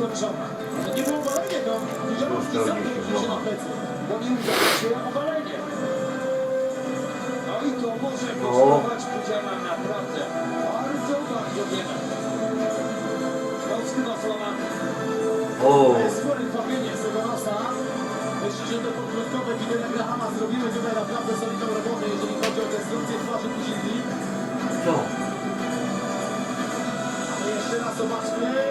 Goryszowa. To nie było obalenie, to Pudzianowski sam dorzucił się na plecy. Bo nie udało się obalenie. No i to może kosztować Pudziana naprawdę bardzo, bardzo wiele. Polski Wasława O, to jest spore krwawienie z tego nosa. Myślę, że te podkrótkowe widełki Grahama zrobiły tutaj naprawdę solidną robotę, jeżeli chodzi o destrukcję twarzy Puzilli. co? Ale jeszcze raz zobaczmy.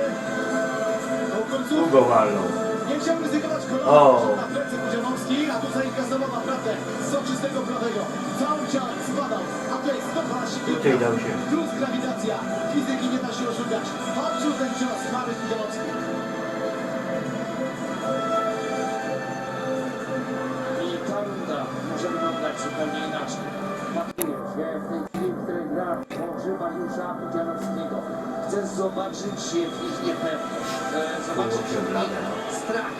Długo walną. nie chciał ryzykować kolana na plecy Pudzianowski, a tu zainkasował naprawdę soczystego prawego. Cały ciał spadał, a to jest 112 Tutaj dał się. Plus grawitacja. Fizyki nie da się oszukać. Patrzył ten cios Mariusz Pudzianowski. I ta runda może wyglądać zupełnie inaczej. Ja w tej chwili, w której gra Mariusza Pudzianowskiego. Chcę zobaczyć w ich niepewność. Chcę zobaczyć w ich strach.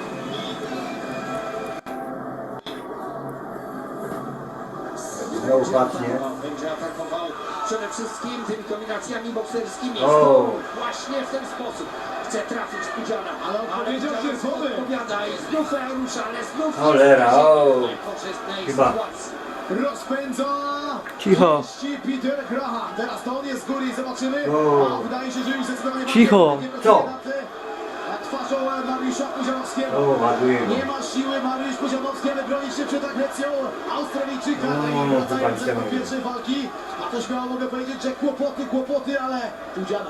Patrznie. Będzie atakował przede wszystkim tymi kombinacjami bokserskimi. O. Właśnie w ten sposób. Chce trafić Pudziana. Ale on powiedział, Pudzian że złowy. odpowiada i znów rusza, ale znów Cholera, o. Chyba. sytuacji. Rozpędza! Cicho. Peter Graham. Teraz to on jest z góry i zobaczymy. O. A wydaje się, że już zdecydowanie Cicho. Co? A twarzą Mariusza Puzianowskiego. O, ładuje go. Nie ma siły Mariusz Puzianowski, ale broni się przed agresją Australijczyka. O, No, i to wracającego pani do pierwszej walki. A to śmiało mogę powiedzieć, że kłopoty, kłopoty, ale Pudziana